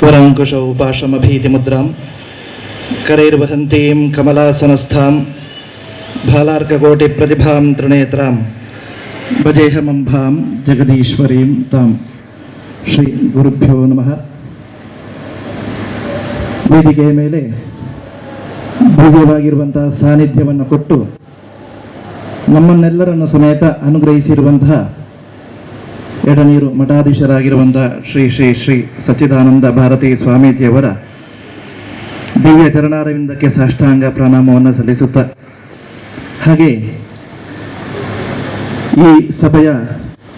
ವರಂಕುಶ ಉಪಾಶಮಭೀತಿ ಮುದ್ರಾಂ ಕರೈರ್ವಹಂತೀಂ ಕಮಲಾಸನಸ್ಥಾಂ ಭಾಲಾರ್ಕಕೋಟಿ ಪ್ರತಿಭಾಂ ತ್ರಿನೇತ್ರಾಂ ಭಜೇಹಮಂಭಾಂ ಜಗದೀಶ್ವರೀಂ ತಾಂ ಶ್ರೀ ಗುರುಭ್ಯೋ ನಮಃ ವೇದಿಕೆಯ ಮೇಲೆ ಭವ್ಯವಾಗಿರುವಂತಹ ಸಾನ್ನಿಧ್ಯವನ್ನು ಕೊಟ್ಟು ನಮ್ಮನ್ನೆಲ್ಲರನ್ನು ಸಮೇತ ಅನುಗ್ರಹಿಸಿರುವಂತಹ ಎಡನೀರು ಮಠಾಧೀಶರಾಗಿರುವಂತಹ ಶ್ರೀ ಶ್ರೀ ಶ್ರೀ ಸಚ್ಚಿದಾನಂದ ಭಾರತಿ ಸ್ವಾಮೀಜಿಯವರ ದಿವ್ಯ ಚರಣಾರವಿಂದಕ್ಕೆ ಸಾಷ್ಟಾಂಗ ಪ್ರಣಾಮವನ್ನು ಸಲ್ಲಿಸುತ್ತ ಹಾಗೆ ಈ ಸಭೆಯ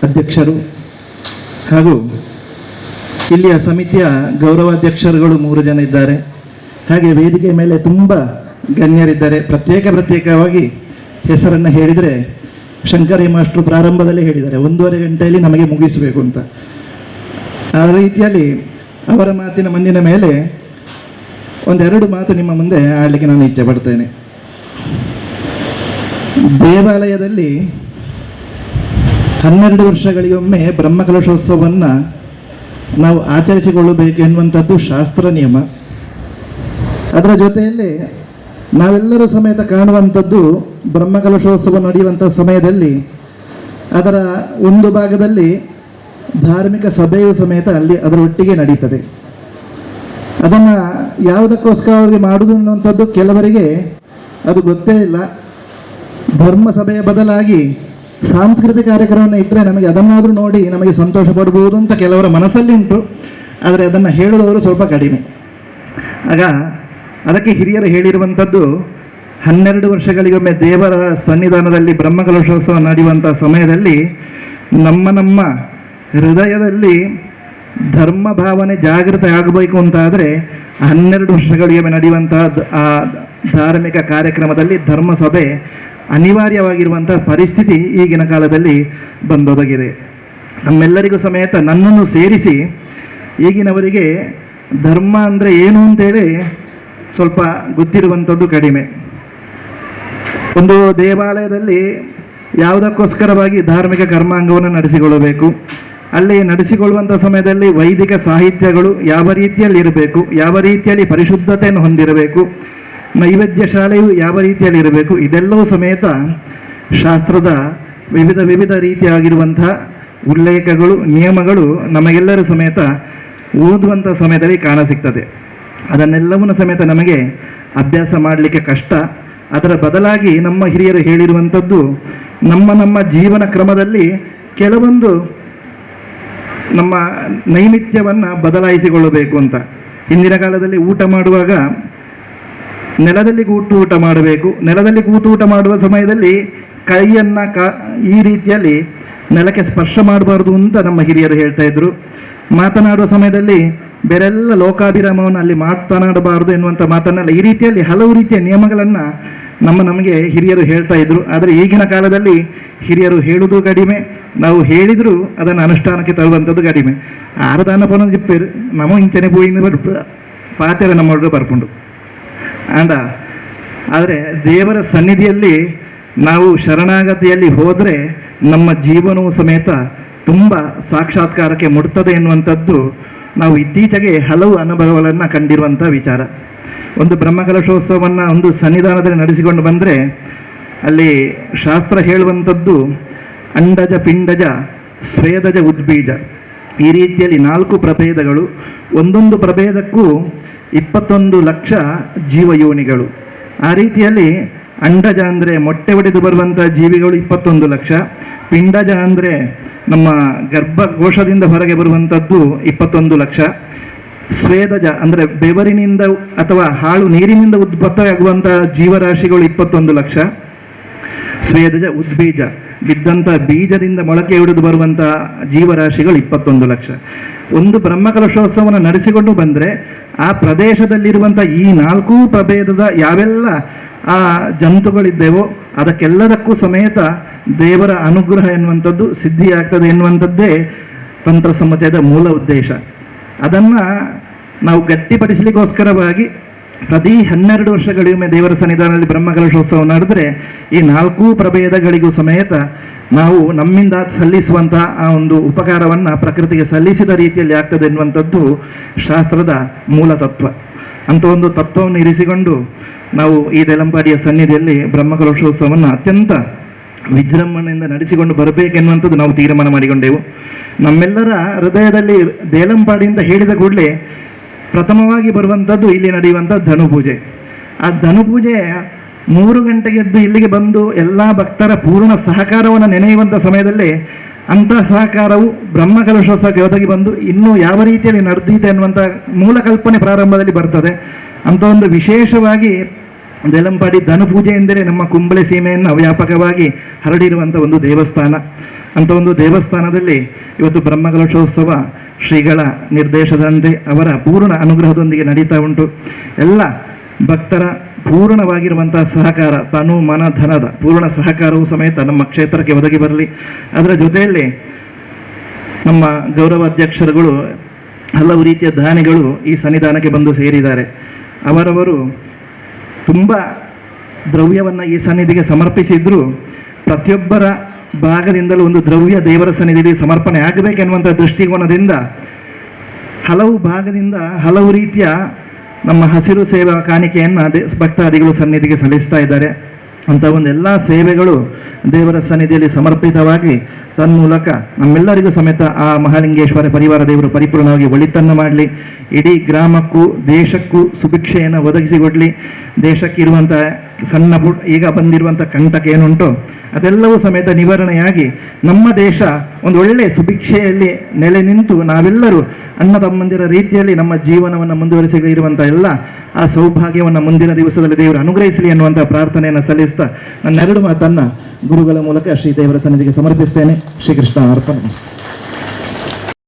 ಅಧ್ಯಕ್ಷರು ಹಾಗೂ ಇಲ್ಲಿಯ ಸಮಿತಿಯ ಗೌರವಾಧ್ಯಕ್ಷರುಗಳು ಮೂರು ಜನ ಇದ್ದಾರೆ. ಹಾಗೆ ವೇದಿಕೆ ಮೇಲೆ ತುಂಬ ಗಣ್ಯರಿದ್ದಾರೆ. ಪ್ರತ್ಯೇಕ ಪ್ರತ್ಯೇಕವಾಗಿ ಹೆಸರನ್ನು ಹೇಳಿದರೆ ಶಂಕರಿ ಮಾಸ್ಟ್ರು ಪ್ರಾರಂಭದಲ್ಲೇ ಹೇಳಿದ್ದಾರೆ, ಒಂದೂವರೆ ಗಂಟೆಯಲ್ಲಿ ನಮಗೆ ಮುಗಿಸಬೇಕು ಅಂತ. ಆ ರೀತಿಯಲ್ಲಿ ಅವರ ಮಾತಿನ ಮಣ್ಣಿನ ಮೇಲೆ ಒಂದೆರಡು ಮಾತು ನಿಮ್ಮ ಮುಂದೆ ಆಡಲಿಕ್ಕೆ ನಾನು ಇಚ್ಛೆ ಪಡ್ತೇನೆ. ದೇವಾಲಯದಲ್ಲಿ ಹನ್ನೆರಡು ವರ್ಷಗಳಿಗೊಮ್ಮೆ ಬ್ರಹ್ಮಕಲಶೋತ್ಸವವನ್ನು ನಾವು ಆಚರಿಸಿಕೊಳ್ಳಬೇಕು ಎನ್ನುವಂಥದ್ದು ಶಾಸ್ತ್ರ ನಿಯಮ. ಅದರ ಜೊತೆಯಲ್ಲಿ ನಾವೆಲ್ಲರೂ ಸಮೇತ ಕಾಣುವಂಥದ್ದು ಬ್ರಹ್ಮಕಲಶೋತ್ಸವ ನಡೆಯುವಂಥ ಸಮಯದಲ್ಲಿ, ಅದರ ಒಂದು ಭಾಗದಲ್ಲಿ ಧಾರ್ಮಿಕ ಸಭೆಯು ಸಮೇತ ಅಲ್ಲಿ ಅದರ ಒಟ್ಟಿಗೆ ನಡೀತದೆ. ಅದನ್ನು ಯಾವುದಕ್ಕೋಸ್ಕರವಾಗಿ ಮಾಡುವುದು ಅನ್ನುವಂಥದ್ದು ಕೆಲವರಿಗೆ ಅದು ಗೊತ್ತೇ ಇಲ್ಲ. ಧರ್ಮ ಸಭೆಯ ಬದಲಾಗಿ ಸಾಂಸ್ಕೃತಿಕ ಕಾರ್ಯಕ್ರಮವನ್ನು ಇಟ್ಟರೆ ನಮಗೆ ಅದನ್ನಾದರೂ ನೋಡಿ ನಮಗೆ ಸಂತೋಷ ಪಡ್ಬೋದು ಅಂತ ಕೆಲವರ ಮನಸ್ಸಲ್ಲಿ ಉಂಟು. ಆದರೆ ಅದನ್ನು ಹೇಳುವವರು ಸ್ವಲ್ಪ ಕಡಿಮೆ. ಆಗ ಅದಕ್ಕೆ ಹಿರಿಯರು ಹೇಳಿರುವಂಥದ್ದು, ಹನ್ನೆರಡು ವರ್ಷಗಳಿಗೊಮ್ಮೆ ದೇವರ ಸನ್ನಿಧಾನದಲ್ಲಿ ಬ್ರಹ್ಮಕಲಶೋತ್ಸವ ನಡೆಯುವಂಥ ಸಮಯದಲ್ಲಿ ನಮ್ಮ ನಮ್ಮ ಹೃದಯದಲ್ಲಿ ಧರ್ಮ ಭಾವನೆ ಜಾಗೃತ ಆಗಬೇಕು ಅಂತಾದರೆ ಹನ್ನೆರಡು ವರ್ಷಗಳಿಗೊಮ್ಮೆ ನಡೆಯುವಂತಹ ಆ ಧಾರ್ಮಿಕ ಕಾರ್ಯಕ್ರಮದಲ್ಲಿ ಧರ್ಮಸಭೆ ಅನಿವಾರ್ಯವಾಗಿರುವಂಥ ಪರಿಸ್ಥಿತಿ ಈಗಿನ ಕಾಲದಲ್ಲಿ ಬಂದೊದಗಿದೆ. ನಮ್ಮೆಲ್ಲರಿಗೂ ಸಮೇತ ನನ್ನನ್ನು ಸೇರಿಸಿ ಈಗಿನವರಿಗೆ ಧರ್ಮ ಅಂದರೆ ಏನು ಅಂತೇಳಿ ಸ್ವಲ್ಪ ಗೊತ್ತಿರುವಂಥದ್ದು ಕಡಿಮೆ. ಒಂದು ದೇವಾಲಯದಲ್ಲಿ ಯಾವುದಕ್ಕೋಸ್ಕರವಾಗಿ ಧಾರ್ಮಿಕ ಕರ್ಮಾಂಗವನ್ನು ನಡೆಸಿಕೊಳ್ಳಬೇಕು, ಅಲ್ಲಿ ನಡೆಸಿಕೊಳ್ಳುವಂಥ ಸಮಯದಲ್ಲಿ ವೈದಿಕ ಸಾಹಿತ್ಯಗಳು ಯಾವ ರೀತಿಯಲ್ಲಿ ಇರಬೇಕು, ಯಾವ ರೀತಿಯಲ್ಲಿ ಪರಿಶುದ್ಧತೆಯನ್ನು ಹೊಂದಿರಬೇಕು, ನೈವೇದ್ಯ ಶಾಲೆಯು ಯಾವ ರೀತಿಯಲ್ಲಿ ಇರಬೇಕು ಇದೆಲ್ಲವೂ ಸಮೇತ ಶಾಸ್ತ್ರದ ವಿವಿಧ ವಿವಿಧ ರೀತಿಯಾಗಿರುವಂಥ ಉಲ್ಲೇಖಗಳು, ನಿಯಮಗಳು ನಮಗೆಲ್ಲರ ಸಮೇತ ಓದುವಂಥ ಸಮಯದಲ್ಲಿ ಕಾಣಸಿಗ್ತದೆ ಅದನ್ನೆಲ್ಲವನ್ನು ಸಮೇತ ನಮಗೆ ಅಭ್ಯಾಸ ಮಾಡಲಿಕ್ಕೆ ಕಷ್ಟ. ಅದರ ಬದಲಾಗಿ ನಮ್ಮ ಹಿರಿಯರು ಹೇಳಿರುವಂಥದ್ದು, ನಮ್ಮ ನಮ್ಮ ಜೀವನ ಕ್ರಮದಲ್ಲಿ ಕೆಲವೊಂದು ನಮ್ಮ ನೈಮಿತ್ಯವನ್ನು ಬದಲಾಯಿಸಿಕೊಳ್ಳಬೇಕು ಅಂತ. ಹಿಂದಿನ ಕಾಲದಲ್ಲಿ ಊಟ ಮಾಡುವಾಗ ನೆಲದಲ್ಲಿ ಕೂತು ಊಟ ಮಾಡಬೇಕು. ನೆಲದಲ್ಲಿ ಕೂತು ಊಟ ಮಾಡುವ ಸಮಯದಲ್ಲಿ ಕೈಯನ್ನು ಕ, ಈ ರೀತಿಯಲ್ಲಿ ನೆಲಕ್ಕೆ ಸ್ಪರ್ಶ ಮಾಡಬಾರ್ದು ಅಂತ ನಮ್ಮ ಹಿರಿಯರು ಹೇಳ್ತಾ ಇದ್ರು. ಮಾತನಾಡುವ ಸಮಯದಲ್ಲಿ ಬೇರೆಲ್ಲ ಲೋಕಾಭಿರಾಮವನ್ನು ಅಲ್ಲಿ ಮಾತನಾಡಬಾರದು ಎನ್ನುವಂಥ ಮಾತನ್ನೆಲ್ಲ. ಈ ರೀತಿಯಲ್ಲಿ ಹಲವು ರೀತಿಯ ನಿಯಮಗಳನ್ನು ನಮ್ಮ ನಮಗೆ ಹಿರಿಯರು ಹೇಳ್ತಾ ಇದ್ರು. ಆದರೆ ಈಗಿನ ಕಾಲದಲ್ಲಿ ಹಿರಿಯರು ಹೇಳುವುದು ಕಡಿಮೆ, ನಾವು ಹೇಳಿದರೂ ಅದನ್ನು ಅನುಷ್ಠಾನಕ್ಕೆ ತರುವಂಥದ್ದು ಕಡಿಮೆ. ಆರದಾನ ಪನ ಜಿಪ್ಪೇರು ನಮ್ಮ ಇಂಚನೆ ಬರ್ತದೆ ಪಾತೆರ ನಮ್ಮ ಬರ್ಕೊಂಡು ಆಂಡ, ಆದರೆ ದೇವರ ಸನ್ನಿಧಿಯಲ್ಲಿ ನಾವು ಶರಣಾಗತಿಯಲ್ಲಿ ಹೋದರೆ ನಮ್ಮ ಜೀವನವು ಸಮೇತ ತುಂಬ ಸಾಕ್ಷಾತ್ಕಾರಕ್ಕೆ ಮುಟ್ತದೆ ಎನ್ನುವಂಥದ್ದು ನಾವು ಇತ್ತೀಚೆಗೆ ಹಲವು ಅನುಭವಗಳನ್ನು ಕಂಡಿರುವಂಥ ವಿಚಾರ. ಒಂದು ಬ್ರಹ್ಮಕಲಶೋತ್ಸವವನ್ನು ಒಂದು ಸನ್ನಿಧಾನದಲ್ಲಿ ನಡೆಸಿಕೊಂಡು ಬಂದರೆ, ಅಲ್ಲಿ ಶಾಸ್ತ್ರ ಹೇಳುವಂಥದ್ದು, ಅಂಡಜ ಪಿಂಡಜ ಸ್ವೇದಜ ಉದ್ಬೀಜ. ಈ ರೀತಿಯಲ್ಲಿ ನಾಲ್ಕು ಪ್ರಭೇದಗಳು, ಒಂದೊಂದು ಪ್ರಭೇದಕ್ಕೂ ಇಪ್ಪತ್ತೊಂದು ಲಕ್ಷ ಜೀವಯೋನಿಗಳು. ಆ ರೀತಿಯಲ್ಲಿ ಅಂಡಜ ಅಂದರೆ ಮೊಟ್ಟೆ ಒಡೆದು ಬರುವಂಥ ಜೀವಿಗಳು ಇಪ್ಪತ್ತೊಂದು ಲಕ್ಷ, ಪಿಂಡಜ ಅಂದರೆ ನಮ್ಮ ಗರ್ಭಕೋಶದಿಂದ ಹೊರಗೆ ಬರುವಂಥದ್ದು ಇಪ್ಪತ್ತೊಂದು ಲಕ್ಷ. ಸ್ವೇದಜ ಅಂದರೆ ಬೆವರಿನಿಂದ ಅಥವಾ ಹಾಳು ನೀರಿನಿಂದ ಉತ್ಪತ್ತಿಯಾಗುವಂಥ ಜೀವರಾಶಿಗಳು ಇಪ್ಪತ್ತೊಂದು ಲಕ್ಷ. ಸ್ವೇದಜ ಉದ್ಬೀಜ, ಬಿದ್ದಂಥ ಬೀಜದಿಂದ ಮೊಳಕೆ ಹಿಡಿದು ಬರುವಂಥ ಜೀವರಾಶಿಗಳು ಇಪ್ಪತ್ತೊಂದು ಲಕ್ಷ. ಒಂದು ಬ್ರಹ್ಮಕಲಶೋತ್ಸವವನ್ನು ನಡೆಸಿಕೊಂಡು ಬಂದರೆ ಆ ಪ್ರದೇಶದಲ್ಲಿರುವಂಥ ಈ ನಾಲ್ಕೂ ಪ್ರಭೇದದ ಯಾವೆಲ್ಲ ಆ ಜಂತುಗಳಿದ್ದೇವೋ ಅದಕ್ಕೆಲ್ಲದಕ್ಕೂ ಸಮೇತ ದೇವರ ಅನುಗ್ರಹ ಎನ್ನುವಂಥದ್ದು, ಸಿದ್ಧಿಯಾಗ್ತದೆ ಎನ್ನುವಂಥದ್ದೇ ತಂತ್ರ ಸಮುಚ್ಚಯದ ಮೂಲ ಉದ್ದೇಶ. ಅದನ್ನು ನಾವು ಗಟ್ಟಿಪಡಿಸಲಿಕ್ಕೋಸ್ಕರವಾಗಿ ಪ್ರತಿ ಹನ್ನೆರಡು ವರ್ಷಗಳಿಗೊಮ್ಮೆ ದೇವರ ಸನ್ನಿಧಾನದಲ್ಲಿ ಬ್ರಹ್ಮಕಲಶೋತ್ಸವ ನಡೆದರೆ, ಈ ನಾಲ್ಕೂ ಪ್ರಭೇದಗಳಿಗೂ ಸಮೇತ ನಾವು ನಮ್ಮಿಂದ ಸಲ್ಲಿಸುವಂತಹ ಆ ಒಂದು ಉಪಕಾರವನ್ನು ಪ್ರಕೃತಿಗೆ ಸಲ್ಲಿಸಿದ ರೀತಿಯಲ್ಲಿ ಆಗ್ತದೆ ಎನ್ನುವಂಥದ್ದು ಶಾಸ್ತ್ರದ ಮೂಲ ತತ್ವ. ಅಂತ ಒಂದು ತತ್ವವನ್ನು ಇರಿಸಿಕೊಂಡು ನಾವು ಈ ದೇಲಂಪಾಡಿಯ ಸನ್ನಿಧಿಯಲ್ಲಿ ಬ್ರಹ್ಮಕಲಶೋತ್ಸವವನ್ನು ಅತ್ಯಂತ ವಿಜೃಂಭಣೆಯಿಂದ ನಡೆಸಿಕೊಂಡು ಬರಬೇಕೆನ್ನುವಂಥದ್ದು ನಾವು ತೀರ್ಮಾನ ಮಾಡಿಕೊಂಡೆವು. ನಮ್ಮೆಲ್ಲರ ಹೃದಯದಲ್ಲಿ ದೇಲಂಪಾಡಿಯಿಂದ ಹೇಳಿದ ಕೂಡಲೇ ಪ್ರಥಮವಾಗಿ ಬರುವಂಥದ್ದು ಇಲ್ಲಿ ನಡೆಯುವಂಥ ಧನುಪೂಜೆ. ಆ ಧನುಪೂಜೆ ಮೂರು ಗಂಟೆಗೆದ್ದು ಇಲ್ಲಿಗೆ ಬಂದು ಎಲ್ಲ ಭಕ್ತರ ಪೂರ್ಣ ಸಹಕಾರವನ್ನು ನೆನೆಯುವಂಥ ಸಮಯದಲ್ಲಿ ಅಂತಹ ಸಹಕಾರವು ಬ್ರಹ್ಮಕಲಶೋತ್ಸವಕ್ಕೆ ಒದಗಿ ಬಂದು ಇನ್ನೂ ಯಾವ ರೀತಿಯಲ್ಲಿ ನಡೆದಿದೆ ಅನ್ನುವಂಥ ಮೂಲ ಕಲ್ಪನೆ ಪ್ರಾರಂಭದಲ್ಲಿ ಬರ್ತದೆ. ಅಂತ ಒಂದು ವಿಶೇಷವಾಗಿ ದೇಲಂಪಾಡಿ ಧನುಪೂಜೆ ಎಂದರೆ ನಮ್ಮ ಕುಂಬಳೆ ಸೀಮೆಯನ್ನು ವ್ಯಾಪಕವಾಗಿ ಹರಡಿರುವಂಥ ಒಂದು ದೇವಸ್ಥಾನ. ಅಂತ ಒಂದು ದೇವಸ್ಥಾನದಲ್ಲಿ ಇವತ್ತು ಬ್ರಹ್ಮಕಲಶೋತ್ಸವ ಶ್ರೀಗಳ ನಿರ್ದೇಶದಂತೆ ಅವರ ಪೂರ್ಣ ಅನುಗ್ರಹದೊಂದಿಗೆ ನಡೀತಾ ಉಂಟು. ಎಲ್ಲ ಭಕ್ತರ ಪೂರ್ಣವಾಗಿರುವಂಥ ಸಹಕಾರ, ತನು, ಮನ, ಧನದ ಪೂರ್ಣ ಸಹಕಾರವು ಸಮೇತ ನಮ್ಮ ಕ್ಷೇತ್ರಕ್ಕೆ ಒದಗಿ ಬರಲಿ. ಅದರ ಜೊತೆಯಲ್ಲಿ ನಮ್ಮ ಗೌರವಾಧ್ಯಕ್ಷರುಗಳು ಹಲವು ರೀತಿಯ ದಾನಿಗಳು ಈ ಸನ್ನಿಧಾನಕ್ಕೆ ಬಂದು ಸೇರಿದ್ದಾರೆ. ಅವರವರು ತುಂಬ ದ್ರವ್ಯವನ್ನು ಈ ಸನ್ನಿಧಿಗೆ ಸಮರ್ಪಿಸಿದ್ರು. ಪ್ರತಿಯೊಬ್ಬರ ಭಾಗದಿಂದಲೂ ಒಂದು ದ್ರವ್ಯ ದೇವರ ಸನ್ನಿಧಿಗೆ ಸಮರ್ಪಣೆ ಆಗಬೇಕೆನ್ನುವಂಥ ದೃಷ್ಟಿಕೋನದಿಂದ ಹಲವು ಭಾಗದಿಂದ ಹಲವು ರೀತಿಯ ನಮ್ಮ ಹಸಿರು ಸೇವಾ ಕಾಣಿಕೆಯನ್ನು ಭಕ್ತಾದಿಗಳು ಸನ್ನಿಧಿಗೆ ಸಲ್ಲಿಸ್ತಾ ಇದ್ದಾರೆ. ಅಂತ ಒಂದೆಲ್ಲ ಸೇವೆಗಳು ದೇವರ ಸನ್ನಿಧಿಯಲ್ಲಿ ಸಮರ್ಪಿತವಾಗಿ ತನ್ಮೂಲಕ ನಮ್ಮೆಲ್ಲರಿಗೂ ಸಮೇತ ಆ ಮಹಾಲಿಂಗೇಶ್ವರ ಪರಿವಾರ ದೇವರು ಪರಿಪೂರ್ಣವಾಗಿ ಒಳಿತನ್ನು ಮಾಡಲಿ. ಇಡೀ ಗ್ರಾಮಕ್ಕೂ, ದೇಶಕ್ಕೂ ಸುಭಿಕ್ಷೆಯನ್ನು ಒದಗಿಸಿಕೊಡಲಿ ದೇಶಕ್ಕಿರುವಂತಹ ಸಣ್ಣ ಪುಟ್ ಈಗ ಬಂದಿರುವಂಥ ಕಂಟಕ ಏನುಂಟು, ಅದೆಲ್ಲವೂ ಸಮೇತ ನಿವಾರಣೆಯಾಗಿ ನಮ್ಮ ದೇಶ ಒಂದು ಒಳ್ಳೆಯ ಸುಭಿಕ್ಷೆಯಲ್ಲಿ ನೆಲೆ ನಿಂತು ನಾವೆಲ್ಲರೂ ಅಣ್ಣ ತಮ್ಮಂದಿರ ರೀತಿಯಲ್ಲಿ ನಮ್ಮ ಜೀವನವನ್ನು ಮುಂದುವರಿಸಿರುವಂಥ ಎಲ್ಲ ಆ ಸೌಭಾಗ್ಯವನ್ನು ಮುಂದಿನ ದಿವಸದಲ್ಲಿ ದೇವರು ಅನುಗ್ರಹಿಸಲಿ ಅನ್ನುವಂಥ ಪ್ರಾರ್ಥನೆಯನ್ನು ಸಲ್ಲಿಸ್ತಾ ನನ್ನೆರಡು ಮಾತನ್ನು ಗುರುಗಳ ಮೂಲಕ ಶ್ರೀ ದೇವರ ಸನ್ನಿಧಿಗೆ ಸಮರ್ಪಿಸ್ತೇನೆ. ಶ್ರೀಕೃಷ್ಣ ಅರ್ಪಣೆ.